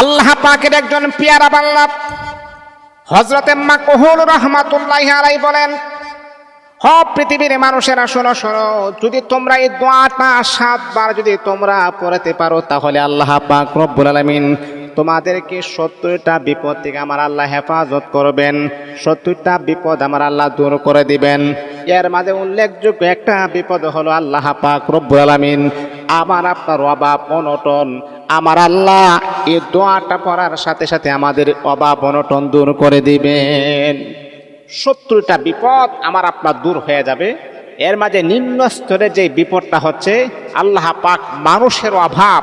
আল্লাহ পাকের একজন পিয়ারা বাংলা হজরতে মাকহুল রহমাতুল্লাহ আলাই বলেন, হ, পৃথিবীর মানুষেরা শোনো শোনো যদি তোমরা এই দোয়াটা সাতবার যদি তোমরা পড়তে পারো, তাহলে আল্লাহ পাক রব্বুল আলামিন তোমাদেরকে সত্তরটা বিপদ থেকে আমার আল্লাহ হেফাজত করবেন। সত্তরটা বিপদ আমার আল্লাহ দূর করে দিবেন। এর মাঝে উল্লেখযোগ্য একটা বিপদ হলো আল্লাহ পাক রব্বুল আলামিন আমার আপনার অভাব, অনটন আমার আল্লাহ এই দোয়াটা পড়ার সাথে সাথে আমাদের অভাব অনটন দূর করে দিবেন। সত্তরটা বিপদ আমার আপনার দূর হয়ে যাবে। এর মাঝে নিম্ন স্তরে যে বিপদটা হচ্ছে, আল্লাহ পাক মানুষের অভাব,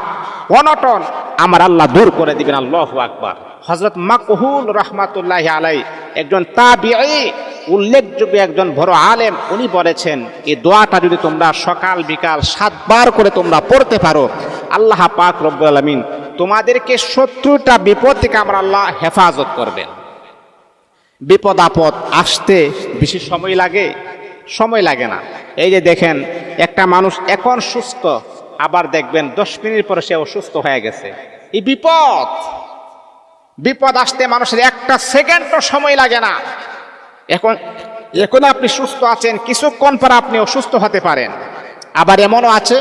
অনটন আমার আল্লাহ দূর করে দিবেন। আল্লাহ আকবার। হজরত মাকহুল রহমাতুল্লাহ আলাই একজন তাবিঈ, উল্লেখযোগ্য একজন বড় আলেম, উনি বলেছেন, এই দোয়াটা যদি তোমরা সকাল বিকাল সাতবার করে তোমরা পড়তে পারো আল্লাহ পাক রব্বুল আলমিন তোমাদেরকে শত্রুটা বিপদ থেকে আমরা আল্লাহ হেফাজত করবেন। বিপদ আপদ আসতে বেশি সময় লাগে সময় লাগে না। এই যে দেখেন, একটা মানুষ এখন সুস্থ, আবার দেখবেন দশ মিনিট পরে সে অসুস্থ হয়ে গেছে। এই বিপদ বিপদ আসতে মানুষের একটা সেকেন্ডও সময় লাগে না। এখন এখন আপনি সুস্থ আছেন, কিছুক্ষণ পর আপনি অসুস্থ হতে পারেন। আবার এমনও আছে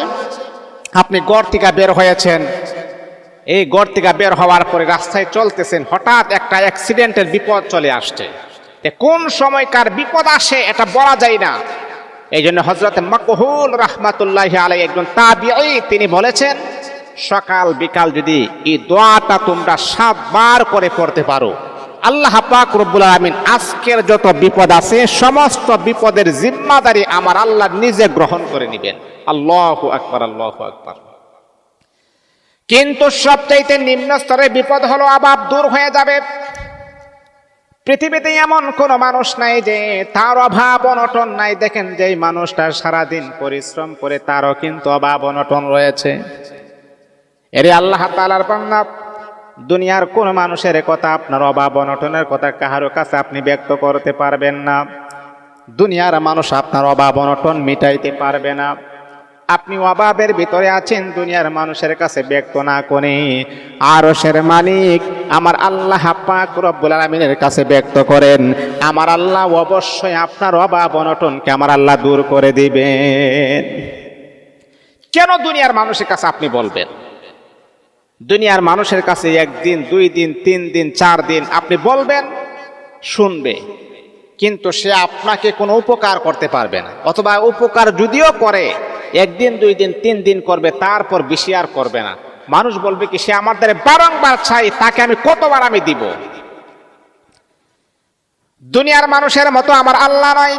আপনি গড় থেকে বের হয়েছেন। এই গড় থেকে বের হওয়ার পরে রাস্তায় চলতেছেন, হঠাৎ একটা অ্যাক্সিডেন্টের বিপদ চলে আসছে। কোন সময়কার বিপদ আসে এটা বলা যায় না। এই জন্য হজরত মকহুল রহমাতুল্লাহ আলাই একজন তাবিঈ, তিনি বলেছেন, সকাল বিকাল যদি এই দোয়াটা তোমরা সাতবার করে পড়তে পারো, আল্লাহ পাক রব্বুল আলামিন আজকের যত বিপদ আছে, সমস্ত বিপদের জিম্মাদারি আমার আল্লাহ নিজে গ্রহণ করে নেবেন। আল্লাহু আকবার আল্লাহু আকবার। কিন্তু সবচাইতে নিম্ন স্তরে বিপদ হলো, অভাব দূর হয়ে যাবে। পৃথিবীতে এমন কোনো মানুষ নাই যে তার অভাব অনটন নাই। দেখেন যে মানুষটা সারাদিন পরিশ্রম করে তারও কিন্তু অভাব অনটন রয়েছে। এরে আল্লাহ তালার পান্না দুনিয়ার কোন মানুষের কথা, আপনার অভাব অনটনের কথা কাহারো কাছে আপনি ব্যক্ত করতে পারবেন না। দুনিয়ার মানুষ আপনার অভাব অনটন মিটাইতে পারবে না। আপনি অভাবের ভিতরে আছেন, দুনিয়ার মানুষের কাছে ব্যক্ত না করে। আরশের মালিক আমার আল্লাহ পাক রব্বুল আলমিনের কাছে ব্যক্ত করেন, আমার আল্লাহ অবশ্যই আপনার অভাব অনটনকে আমার আল্লাহ দূর করে দিবেন। কেন দুনিয়ার মানুষের কাছে আপনি বলবেন? দুনিয়ার মানুষের কাছে একদিন, দুই দিন, তিন দিন, চার দিন আপনি বলবেন, শুনবে। কিন্তু সে আপনাকে কোনো উপকার করতে পারবে না, অথবা উপকার যদিও করে একদিন, দুই দিন, তিন দিন করবে, তারপর বেশি আর করবে না। মানুষ বলবে কি, সে আমার দ্বারা বারংবার চাই, তাকে আমি কতবার আমি দিব? দুনিয়ার মানুষের মতো আমার আল্লাহ নয়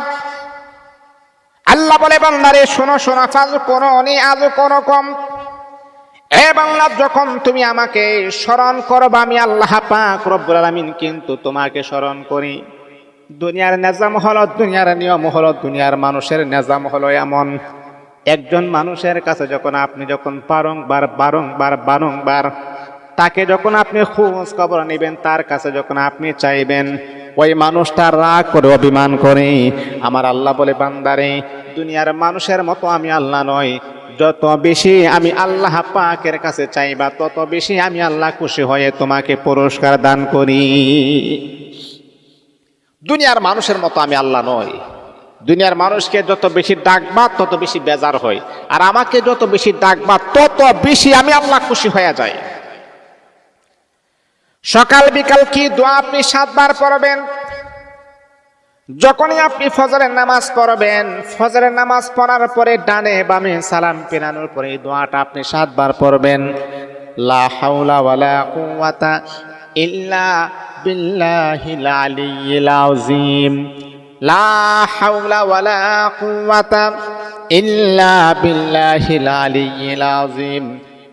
আল্লাহ বলে, বান্দারে, শোনো শোনো ফাজ কোনো অনি আজ কোনো কম। এ বাংলা যখন তুমি আমাকে স্মরণ করো বা আমি আল্লাহ পাক রব্বুল আলামিন কিন্তু তোমাকে স্মরণ করি। দুনিয়ার নিজাম হলো দুনিয়ার নিয়ম হলো দুনিয়ার মানুষের নিজাম হলো এমন। একজন মানুষের কাছে যখন আপনি যখন বারংবার বারংবার বারংবার তাকে যখন আপনি খোঁজ খবর নেবেন, তার কাছে যখন আপনি চাইবেন, ওই মানুষটা রাগ করে, অভিমান করে, আমার আল্লাহ বলে, বান্দারে, দুনিয়ার মানুষের মতো আমি আল্লাহ নয় যত বেশি আমি আল্লাহ পাকের কাছে চাইবা, তত বেশি আমি আল্লাহ খুশি হয়ে তোমাকে পুরস্কার দান করি। দুনিয়ার মানুষের মতো আমি আল্লাহ নয় দুনিয়ার মানুষকে যত বেশি ডাকবা তত বেশি বেজার হয়। আর আমাকে যত বেশি ডাকবা তত বেশি আমি আল্লাহ খুশি হয়ে যাই। সকাল বিকাল কি দোয়া আপনি সাতবার পড়বেন? যখনই আপনি ফজরের নামাজ পড়বেন, ফজরের নামাজ পড়ার পরে ডানে বামে সালাম পেরানোর পরে দোয়াটা আপনি সাতবার পড়বেন। লা হাওলা ওয়ালা কুওয়াতা ইল্লা বিল্লাহিল আলিয়্যিল আযীম। লা ইল্লা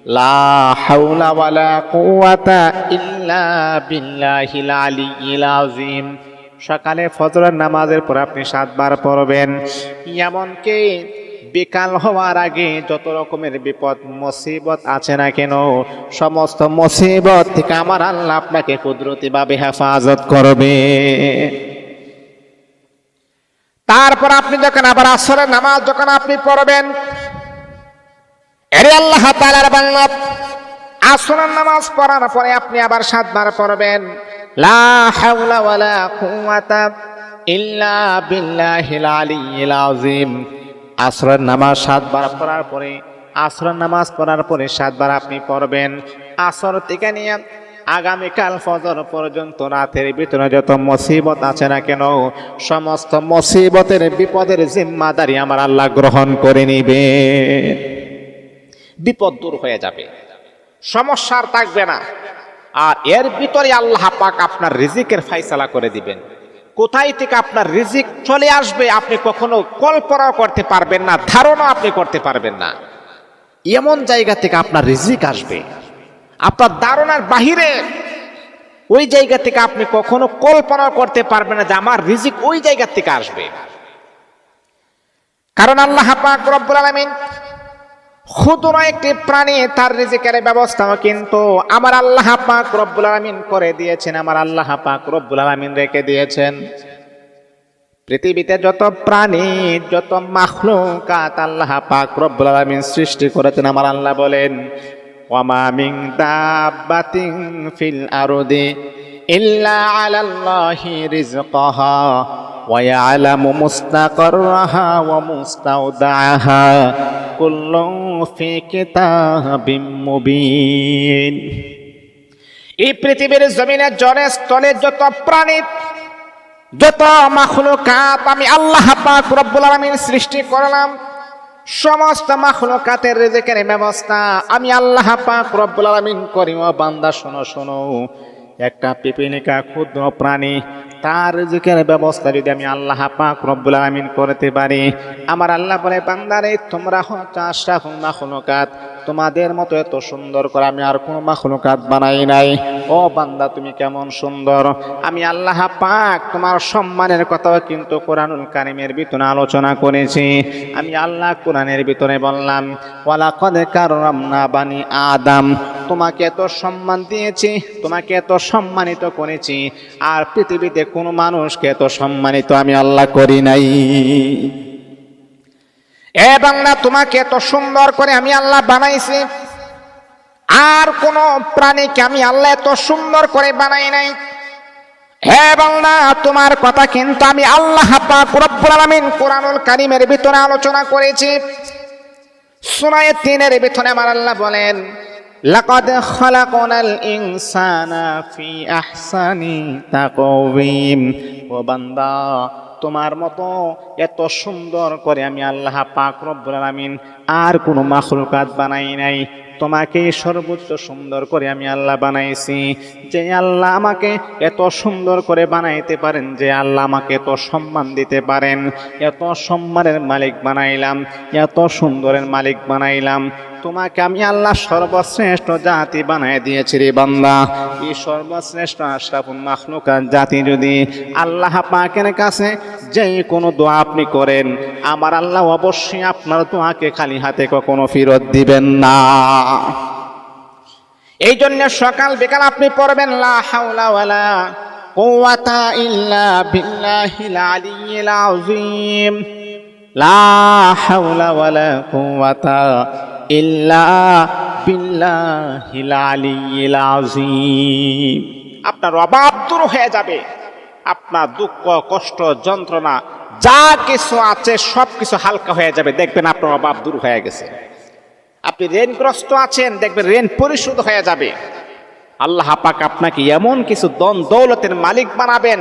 লা ইল্লা সকালে ফজরের নামাজের পর আপনি সাতবার পড়বেন। এমনকি বিকাল হওয়ার আগে যত রকমের বিপদ, মুসিবত আছে না কেন? সমস্ত মুসিবত থেকে আমার আল্লাহ আপনাকে কুদরতিভাবে হেফাজত করবে। তারপর আপনি যখন আবার আসরের নামাজ যখন আপনি পড়বেন, এরে আল্লাহ তাআলার বাংলা আসরের নামাজ পড়ার পরে আপনি আবার সাতবার পড়বেন। লা হাওলা ওয়ালা কুওয়াতা ইল্লা আসরের নামাজ সাতবার পড়ার পরে, আসরের নামাজ পড়ার পরে সাতবার আপনি পড়বেন। আসর থেকে নিয়ে আগামীকাল ফজর পর্যন্ত রাতের ভিতরে যত মুসিবত আছে না কেন, সমস্ত মুসিবতের বিপদের জিম্মাদারি আমার আল্লাহ গ্রহণ করে নিবে। বিপদ দূর হয়ে যাবে, সমস্যার থাকবে না। আর এর ভিতরে আল্লাহ পাক আপনার রিজিকের ফাইসালা করে দিবেন। কোথায় থেকে আপনার রিজিক চলে আসবে আপনি কখনো কল্পনাও করতে পারবেন না ধারণা আপনি করতে পারবেন না। এমন জায়গা থেকে আপনার রিজিক আসবে। আপনার ধারণার বাহিরে ওই জায়গা থেকে আপনি কখনো কল্পনা করতে পারবেন না যে আমার রিজিক ওই জায়গা থেকে আসবে। কারণ আল্লাহ আলামিন ক্ষুদ্র একটি প্রাণী, তার রিজিকের ব্যবস্থাও কিন্তু আমার আল্লাহ পাক রব্বুল আলামিন করে দিয়েছেন, আমার আল্লাহ পাক রব্বুল আলামিন রেখে দিয়েছেন। পৃথিবীতে যত প্রাণী, যত মাখলুকাত আল্লাহ পাক রব্বুল আলামিন সৃষ্টি করেছেন, আমার আল্লাহ বলেন ওয়ামা মিন দাব্বাতিন ফিল আরদি ইল্লা আলাল্লাহি রিজকাহা মুস্তাকাররাহা ওয়া মুস্তাওদাআহা কুল্লুন ফি কিতাবিম মুবিন এই পৃথিবীর জমিনে জলে স্থলে যত প্রাণী, যত মাখলুকাত আমি আল্লাহ পাক রব্বুল আলামিন সৃষ্টি করলাম সমস্ত মাখলুকাতের রেজেকের ব্যবস্থা আমি আল্লাহ পাক রব্বুল করি ও বান্দা, শোনো শোনো। একটা পিপিনিকা, ক্ষুদ্র প্রাণী, তার রিজিকের ব্যবস্থা যদি আমি আল্লাহ পাক রব্বুল আলামিন করতে পারি, আমার আল্লাহ বলে, বান্দারে, তোমরা হচ্ছে আশরাফুল মাখলুকাত। তোমাদের মতো এত সুন্দর করে আমি আর কোনো মাখলুকাত বানাই নাই। ও বান্দা, তুমি কেমন সুন্দর? আমি আল্লাহ পাক তোমার সম্মানের কথাও কিন্তু কোরআনুল কারিমের ভিতরে আলোচনা করেছি। আমি আল্লাহ কোরআনের ভিতরে বললাম, ওয়ালাকাদ কাররামনা বানি আদম। তোমাকে এত সম্মান দিয়েছি, তোমাকে এত সম্মানিত করেছি, আর পৃথিবীতে কোনো মানুষকে এত সম্মানিত আমি আল্লাহ করি নাই। এ বাংলা, তোমাকে এত সুন্দর করে আমি আল্লাহ বানাইছি। আর কোন প্রাণীকে আমি আল্লাহ এত সুন্দর করে বানাই নাই। হে বাংলা, তোমার কথা কিন্তু আমি আল্লাহ রব্বুল আলামিন কোরআনুল কারিমের ভিতরে আলোচনা করেছি। সুনায়ে তিনের ভিতরে আমার আল্লাহ বলেন, লাকাদ খালাকনাল ইনসানা ফি আহসানি তাকওয়িম ও বান্দা। তোমার মতো এত সুন্দর করে আমি আল্লাহ পাক আলামিন আর কোনো মাখলুকাত বানাই নাই। তোমাকে সর্বোচ্চ সুন্দর করে আমি আল্লাহ বানাইছি। যে আল্লাহ আমাকে এত সুন্দর করে বানাইতে পারেন, যে আল্লাহ আমাকে এত সম্মান দিতে পারেন। এত সম্মানের মালিক বানাইলাম, এত সুন্দরের মালিক বানাইলাম। তোমাকে আমি আল্লাহ সর্বশ্রেষ্ঠ জাতি বানাই দিয়েছি রে বান্দা। এই সর্বশ্রেষ্ঠ আশরাফুল মাখলুকাত জাতি যদি আল্লাহ পাকের কাছে যে কোনো দোয়া আপনি করেন, আমার আল্লাহ অবশ্যই আপনার দোয়াকে খালি হাতে কখনো ফেরত দিবেন না। এই জন্য সকাল বিকাল আপনি পড়বেন, লা হাওলা ওয়ালা কুওয়াতা ইল্লা বিল্লাহিল আলিয়্যিল আযীম। লা হাওলা ওয়ালা কুওয়াতা আপনার অভাব দূর হয়ে যাবে। আপনার দুঃখ, কষ্ট, যন্ত্রণা, যা কিছু আছে সব কিছু হালকা হয়ে যাবে। দেখবেন আপনার অভাব দূর হয়ে গেছে। আপনি ঋণগ্রস্ত আছেন, দেখবেন ঋণ পরিশোধ হয়ে যাবে। আল্লাহ পাক আপনাকে এমন কিছু দন দৌলতের মালিক বানাবেন।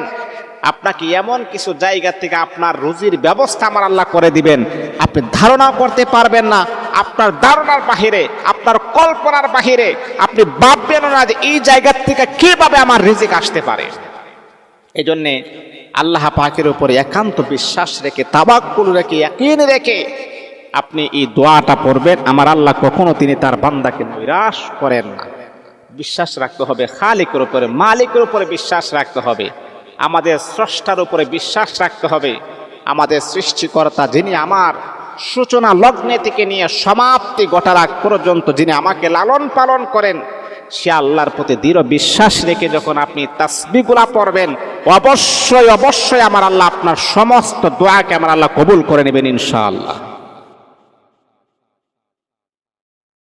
আপনাকে এমন কিছু জায়গা থেকে আপনার রুজির ব্যবস্থা আমার আল্লাহ করে দিবেন। আপনি ধারণা করতে পারবেন না। আপনার ধারণার বাহিরে, আপনার কল্পনার বাহিরে আপনি ভাববেন না যে এই জায়গার থেকে কীভাবে আমার রিজিক আসতে পারে। এই জন্যে আল্লাহ পাকের উপরে একান্ত বিশ্বাস রেখে তাবাক্কুল রেখে একই রেখে আপনি এই দোয়াটা পড়বেন। আমার আল্লাহ কখনো তিনি তার বান্দাকে নিরাশ করেন না। বিশ্বাস রাখতে হবে, খালিকের উপরে, মালিকের উপরে বিশ্বাস রাখতে হবে। আমাদের স্রষ্টার উপরে বিশ্বাস রাখতে হবে। আমাদের সৃষ্টিকর্তা যিনি আমার সূচনা লগ্নে থেকে নিয়ে সমাপ্তি ঘটার আগ পর্যন্ত যিনি আমাকে লালন পালন করেন, সে আল্লাহর প্রতি দৃঢ় বিশ্বাস রেখে যখন আপনি তাসবিগুলা পড়বেন, অবশ্যই অবশ্যই আমার আল্লাহ আপনার সমস্ত দোয়াকে আমার আল্লাহ কবুল করে নেবেন ইনশাআল্লাহ।